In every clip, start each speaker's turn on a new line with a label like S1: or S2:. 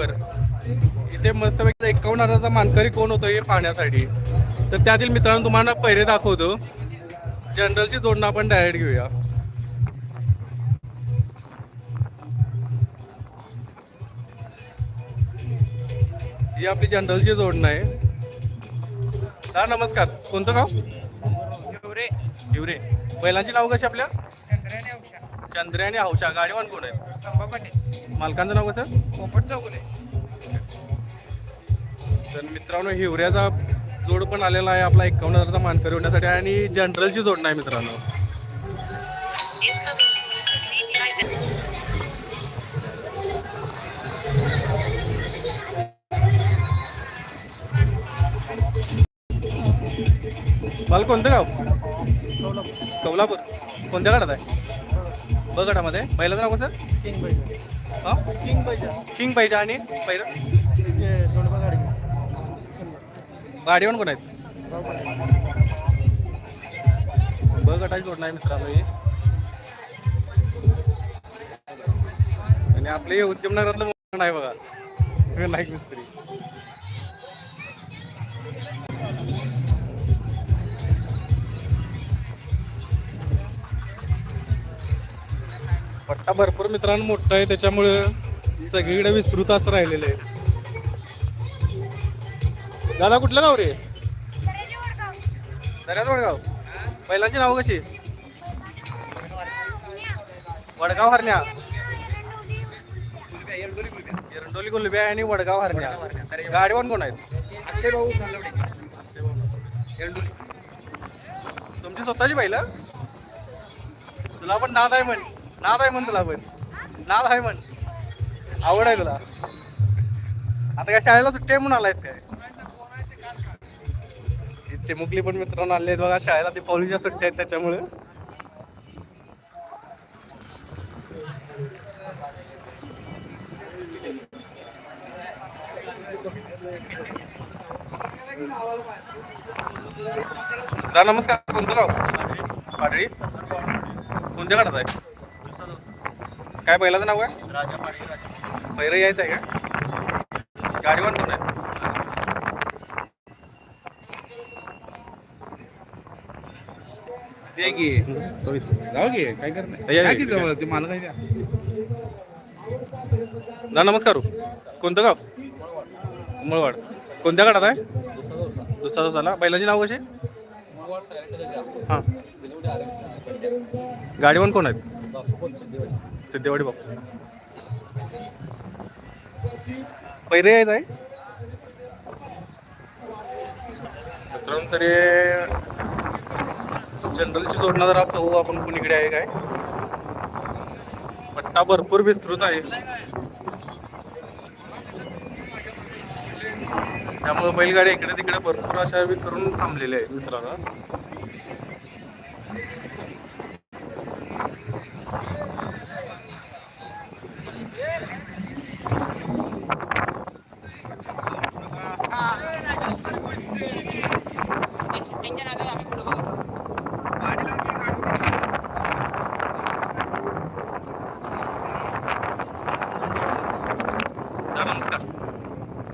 S1: इथे मस्तपैकी एकावन्न हजाराचा मानकरी कोण होतो हे पाहण्यासाठी. तर त्यातील मित्रांनो तुम्हाला पहिरे दाखवतो. जनरलची जोडणं आपण डायरेक्ट घेऊया. ही आपली जनरलची जोडणं आहे. हा नमस्कार. कोणतं गाव?
S2: एवढे
S1: हिवरे. बैलांची नाव कशी आपल्या? चंद्रे आणि हौशा गाडीवान कोण आहे? मालकांचं नाव कसं?
S2: पोपट चौगुले.
S1: तर मित्रांनो हिवऱ्याचा जोड पण आलेला आहे आपला एकावन्न हजारचा मानकरी होण्यासाठी आणि जनरलची जोड नाही मित्रांनो. मला कोणतं गाव? कौलापूर. कोणत्या गटात आहे? ब गटामध्ये पहिल्याचं नाव कसं?
S2: किंग पाहिजे
S1: हां?
S2: किंग पाहिजे
S1: किंग पाहिजे आणि पहिलं
S2: दोडबा गाडी.
S1: गाडीवर कोण आहेत? ब गटाची जोड नाही मित्रांनो ही. आणि आपले हे उद्यमनगरातलं मोठं नाही बघा. नाईक मिस्त्री. पट्टा भरपूर मित्रांनो मोठा आहे त्याच्यामुळे सगळीकडे विस्तृत असं राहिलेलं आहे. दादा कुठलं गाव रे? दर्याच वडगाव बैलांची नाव कशी? वडगाव हरण्या. एरंडोली गुलब्या आणि वडगाव हरण्या. गाडीवान कोण आहेत?
S2: अक्षय भाऊ
S1: एरंडोली. तुमची स्वतःची बैल? तुला पण नाद आहे म्हण. नाद आहे म्हण तुला पण. नाद आहे म्हण. आवड आहे तुला. आता काय शाळेला सुट्टी आहे म्हणून आलायस काय? चिमुकली पण मित्रांनो आले आहेत बघा शाळेला दीपावलीच्या सुट्ट्या आहेत त्याच्यामुळे. नमस्कार कोणतं गाव? पाडळी कोणत्या गाडात आहे? काय बैलाचं नाव आहे पहिरं यायचं आहे का? गाडीवर कोण आहे
S3: ते घे जाऊ घे काय करणार? काय. जवळ ते मला काय द्या
S1: नमस्कार. कोणतं गाव? उमळवाड कोणत्या गाडात आहे? दुसरा दिवसाला बैलाची नाव कशी? हां. गाडीवर कोण आहेत सिद्धेवाडी बापू. पैरे यायचं आहे? मित्रांनो तरी जनरलची जोडणं जरा पाहू आपण कुणीकडे आहे काय? पट्टा भरपूर विस्तृत आहे. त्यामुळे बैलगाड्या इकडे तिकडे भरपूर अशा करून थांबलेल्या आहेत मित्रांनो.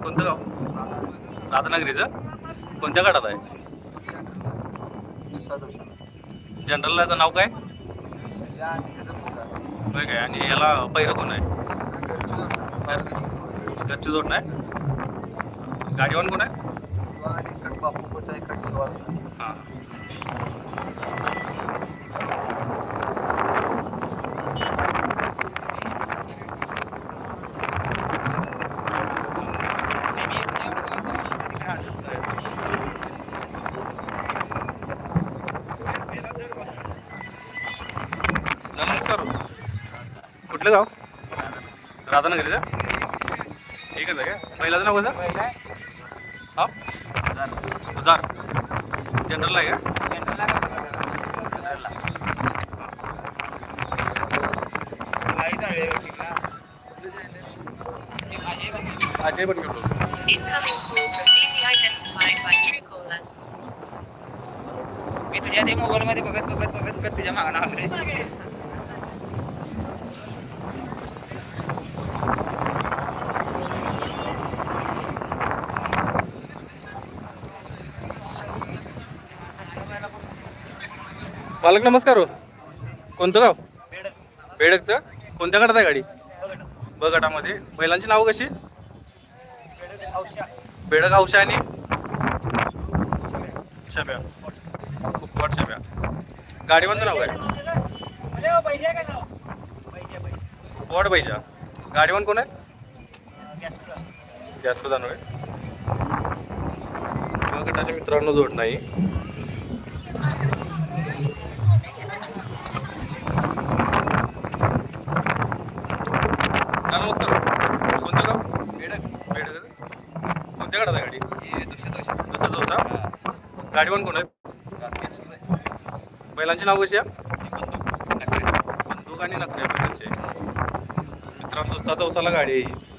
S1: कोणतं गाव? राधानगरीचं? कोणत्या गाडात आहे? जनरलचं नाव काय? होय काय? आणि याला पहिरं कोण आहे? घरची जोड नाही गाडीवान कोण आहे? हां नमस्कार हो. कुठलं गाव? राधानगरीचं एकच आहे का? पहिल्याचं नाव कसं हा? हजार जनरल आहे का? अजय पण घेऊन
S4: Incoming call from DD identified by Truecaller.
S2: मी तुझ्या ते मोबाईल मध्ये बघत बघत बघत बघत तुझ्या मागणं
S1: मालक नमस्कार हो. कोणतं गाव? बेडकचं? कोणत्या गटात आहे गाडी? ब गटामध्ये. बैलांची नावं कशी? बेडक हौशा आणि शब्या कुकवाट शब्या गाडीवानचं नाव काय? कुकवाट बैजा गाडीवान कोण आहे? गॅस प्रधान होय गटाच्या मित्रांनो जोड नाही हा, नमस्कार कोणतं गाव बेडक बेडक कोणत्या गाडात आहे गाडी कसं चौसा गाडीवान कोण आहेत? बैलांची नाव कशी आहे? बंदूक. आणि नखरे बैलांचे. मित्रांनो दुसरा चौसाला गाडी आहे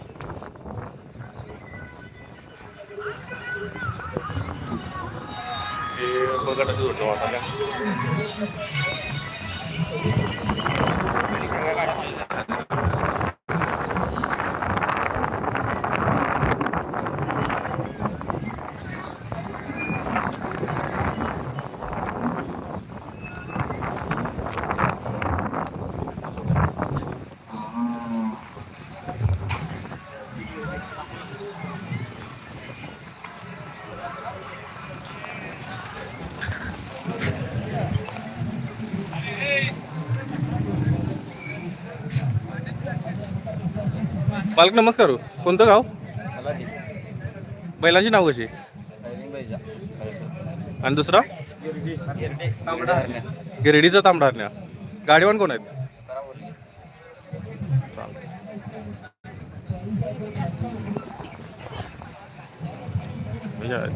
S1: मालक नमस्कार हो. कोणतं गाव बैलांची नाव कशी आणि दुसरा गिरडीचा तांबडारण्या गाडीवान कोण आहेत. हे? विचारलं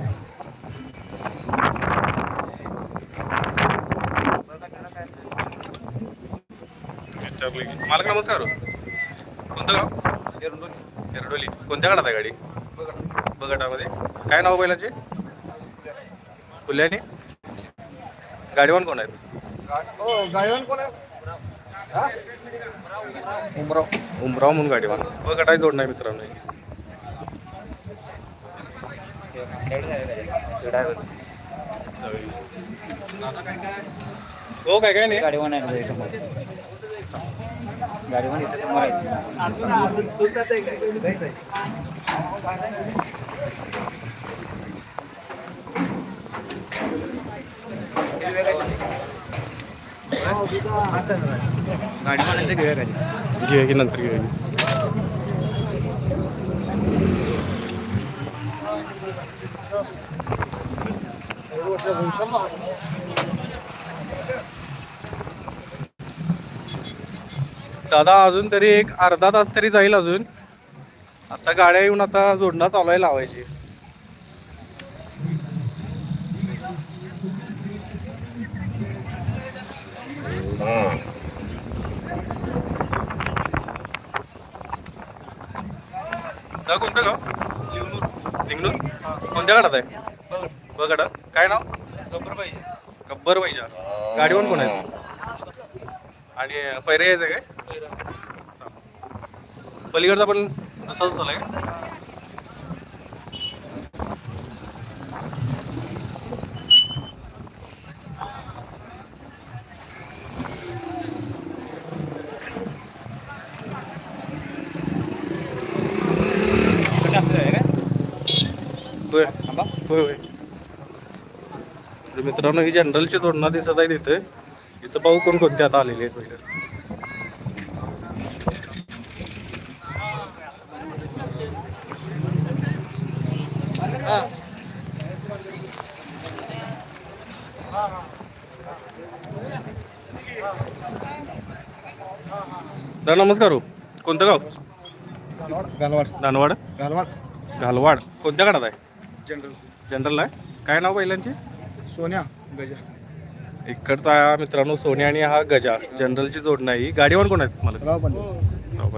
S1: की. मालक नमस्कार हो. कोणतं गाव एरडोली. कोणत्या गाडात आहे गाडी? बगटामध्ये. काय नाव बैलाचे? फुल्याने. गाडीवान कोण आहेत? उमराव. उमराव म्हणून गाडीवान. बगटाय जोड नाही मित्रांनो. हो काय काय नाही.
S2: गाडीवान आहे गाडीवान इथे समोर आहे गाडीवान घेऊया गाडी
S1: घेऊया की नंतर घेऊया की. दादा अजून तरी एक अर्धा तास तरी जाईल अजून. आता गाड्या येऊन आता जोडणं चालू आहे लावायची. कोणतं गाव? लिंगणूर कोणत्या गाडात आहे? ब गाडात काय नाव? गब्बर पाहिजे गब्बर पाहिजे गाडीवर कोण आहे? आणि पैरे यायचं काय? पलीकडचा पण तसाच झालाय आहे होय. होय होय. मित्रांनो ही जनरलची तोडणं दिसत आहे तिथे इथं पाहू कोण कोणते आता आलेले आहेत पहिले दादा नमस्कार हो. कोणतं गाव?
S3: गालवाड
S1: दानवाड?
S3: गालवाड
S1: घालवाड. कोणत्या गाडात आहे?
S3: जनरल.
S1: जनरल आहे. काय नाव पहिल्यांची?
S3: सोन्या गजा.
S1: इकडचा मित्रांनो सोन्या आणि हा गजा. जनरलची जोड नाही. गाडीवर कोण आहेत? मला
S3: राव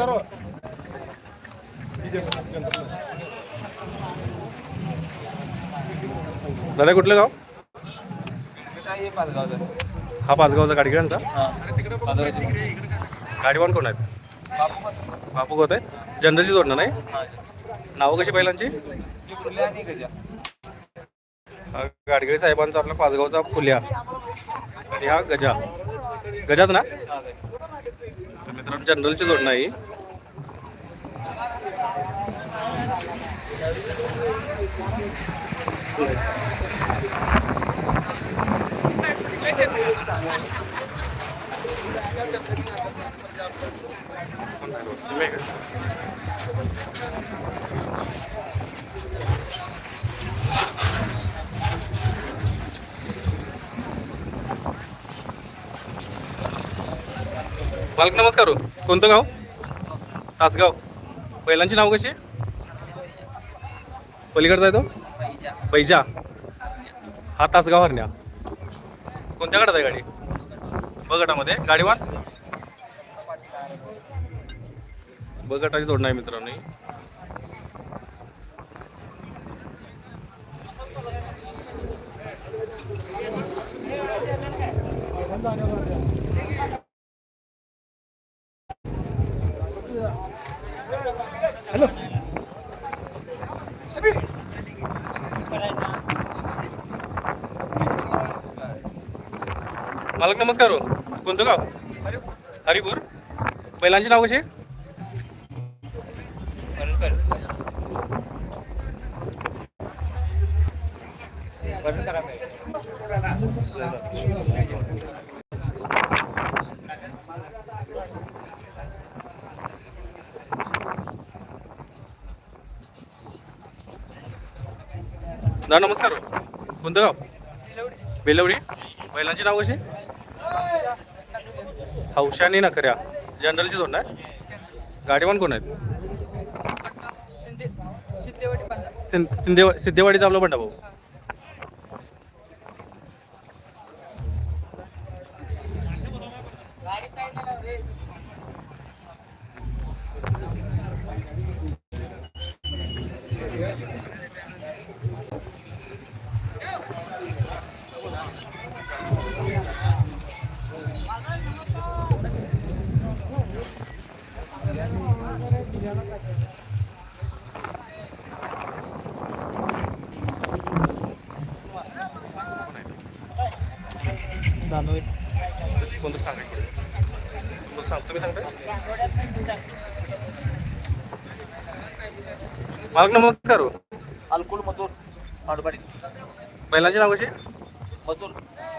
S3: हो.
S1: दादा कुठलं गाव? हा पाचगावचा गाडगिरांचा गाडीवान कोण आहेत? बापू कोत आहे जनरलची जोडणं नाही? नावं कशी हा गाडगिरी साहेबांचा आपला पाचगावचा फुल्या. आणि हा गजा. गजाच ना? मित्रांनो जनरलची जोडणं आहे ही. तुम्ही आहे का? मालक नमस्कार हो. कोणतं गाव? तासगाव. बैलांची नाव कशी? पलीकडचा आहे तो? बैजा. हा तासगाव हरण्या. कोणत्या गटात आहे गाडी? ब गटामध्ये. गाडीवान ब गटाची जोडणं आहे मित्रांनो मालक नमस्कार हो. कोणतं गाव? हरिपूर. बैलांची नाव दा नमस्कार हो. कोणतं गाव? बेलवडी. बैलांची नाव कशी हौशानी नखऱ्या जनरलची जोड आहे. गाडीवान कोण आहेत? सिं- सिंधे सिद्धेवाडीचा आपला बंडा भाऊ. मालक नमस्कार हो.
S2: अल्कुल मथुर माडपाडी
S1: बैलांची नाव कशी
S2: मथुर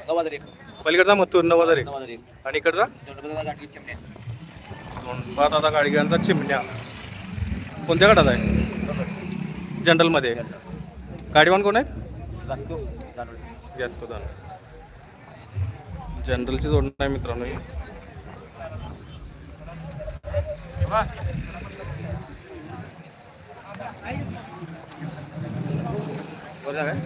S2: नऊ हजार एक
S1: पलीकडचा मथूर नऊ हजार एक
S2: नऊ हजार एक
S1: आणि इकडचा?
S2: दोन गाठी चिमण्या
S1: आता गाडग्यांचा चिमण्या. कोणत्या गटात आहे? जनरलमध्ये गाडीवान कोण आहेत?
S2: गासको जाणवले
S1: गॅस प्रधान जनरलची जोडणं आहे मित्रांनो ही. बरं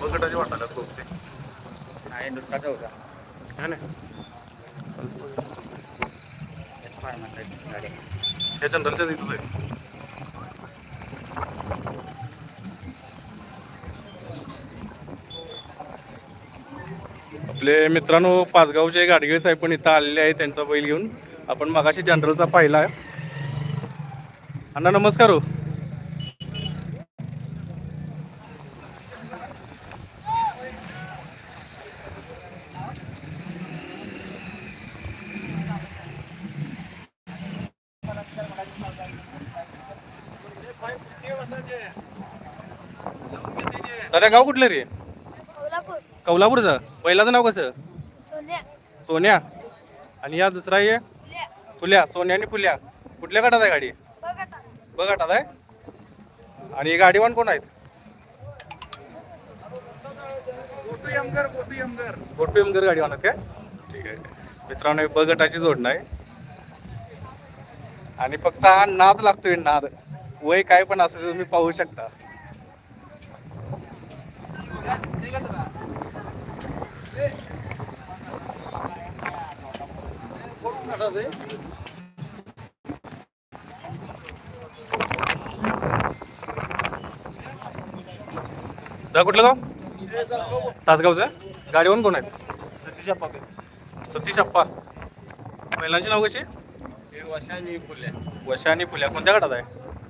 S1: बघ वाटायला खूप ते
S2: होता.
S1: है ना? आपले मित्रांनो पाचगावचे गाडगे साहेब पण इथं आलेले आहेत त्यांचा बैल घेऊन. आपण मगाशी जनरलचा पाहिला. आहे अण्णा नमस्कार हो. दादा गाव कुठलं रे? कौलापूरचं बैलाचं नाव कसं?
S5: सोन्या.
S1: सोन्या. आणि या दुसरा आहे
S5: फुल्या
S1: सोन्या आणि फुल्या. कुठल्या गटात आहे गाडी? ब गटात आहे. आणि हे गाडीवान कोण आहेत? गोटू यमगर गाडीवान आहेत काय ठीक आहे. मित्रांनो ब गटाची जोडणं आहे आणि फक्त हा नाद लागतोय नाद. वय काय पण असं तुम्ही पाहू शकता. दादा कुठलं गाव? तासगावचं? गाडीवर कोण आहेत?
S2: सतीश अप्पा
S1: सतीश अप्पा महिलांची नाव कशी?
S2: हे वशानी फुले.
S1: वशा आणि फुल्या कोणत्या गटात आहे?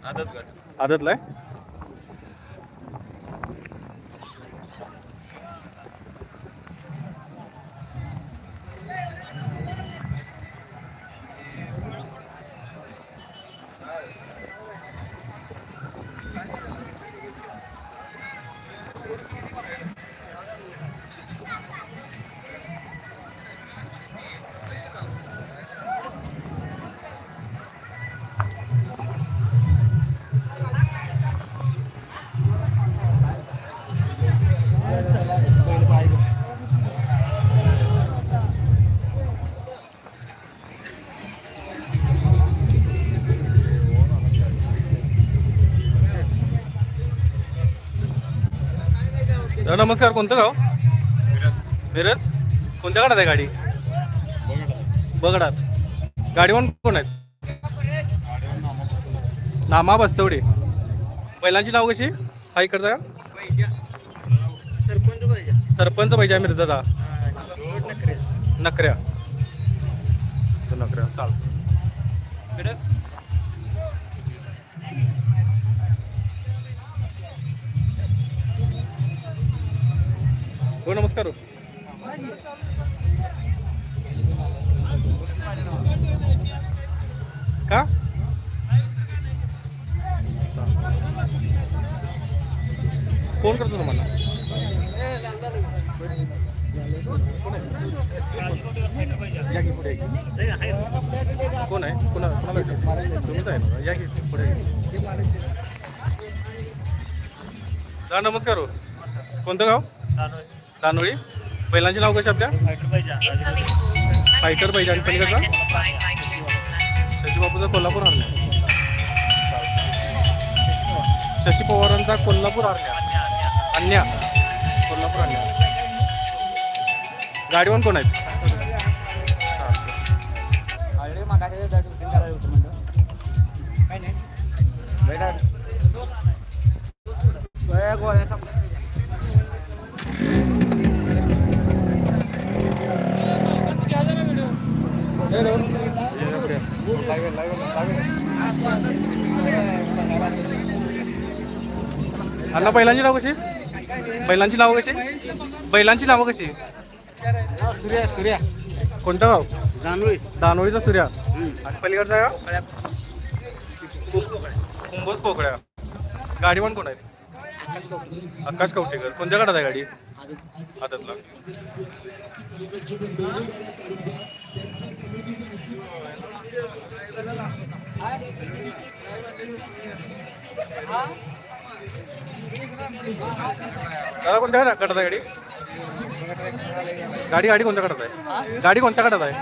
S2: आदतगड
S1: आदतला आहे. नमस्कार कोणतं गाव? मिरज. कोणत्या गटात आहे गाडी? बगडात. गाडीवर कोण आहेत? नामा बस्तवडे. बैलांची नाव कशी? हा इकडचा का?
S2: सरपंच पाहिजे
S1: सरपंच पाहिजे आहे मिरजाचा. नकऱ्या. तो नकऱ्या. चाल. हो नमस्कार. का? फोन करतो तुम्हाला. या की पुढे. कोण आहे? कोणा कोणाला विचारू? तुम्हीच आहे ना? या की पुढे. दादा नमस्कार हो. कोणतं गाव? दानोळी बैलांचे नाव कसे आपल्या? फायटर पाहिजे आणि पलीकडचा? शशी बापूचा कोल्हापूर हरण्या. शशी पवारांचा कोल्हापूर हरण्या. अन्या. कोल्हापूर अन्या गाडीवर कोण आहेत? अण्णा बैलांची नाव कशी? बैलांची नाव कशी? बैलांची नावं कशी?
S2: सूर्या सूर्या.
S1: कोणतं गाव?
S2: जानवी
S1: दानोळीचा सूर्या. आणि पलीकडचा गाव? कुंभोज पोकळ्या. गाडीवर कोण आहेत आकाश कवटेकर कोणत्या गाडात आहे गाडी? आदतला. दादा कोणत्या गाडा- गटात आहे गाडी? गाडी गाडी कोणत्या गटात आहे? गाडी कोणत्या गटात आहे?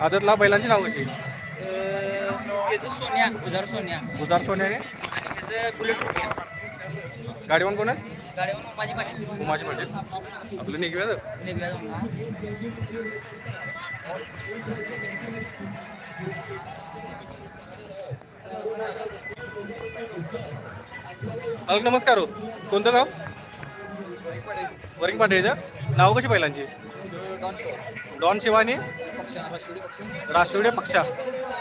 S1: आदतला. बैलांची नाव कशी?
S2: सोन्या गुजार सोन्या.
S1: गुजार सोन्याने
S2: रुपया
S1: गाडीवर कोण आहे? उमाजी पाटील. आपलं निघूया
S2: निघूया
S1: अलग नमस्कार हो. कोणतं गाव? वरिंग पाटीलचं नाव कशी पहिल्यांची? डॉन शिवानी. राशिवडे पक्षा.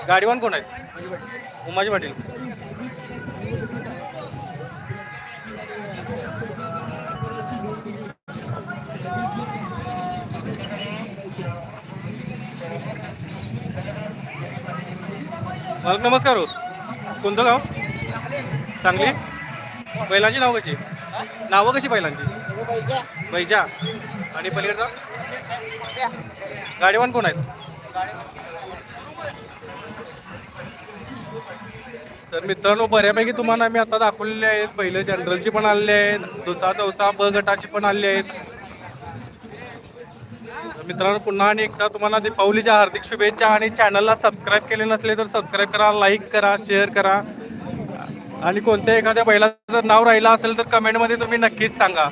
S1: गाडीवान कोण आहेत उमाजी पाटील. मालक नमस्कार हो. कोणतं गाव? चांगली बैलांची नाव कशी? नावं कशी बैलांची? बैजा. आणि पलीकडचा? गाडीवान कोण आहेत? तर मित्रांनो बऱ्यापैकी तुम्हाला मी आता दाखवलेले आहेत. पहिलं जनरलची पण आलेले आहेत. दुसरा चौसा ब गटाची पण आलेली आहेत. मित्रांनो पुन्हा आणि एकदा तुम्हाला दीपावलीच्या हार्दिक शुभेच्छा आणि चॅनलला सबस्क्राईब केले नसले तर सबस्क्राईब करा लाईक करा शेअर करा. आणि कोणत्या एखाद्या बैलाचं जर नाव राहिलं असेल तर कमेंटमध्ये तुम्ही नक्कीच सांगा.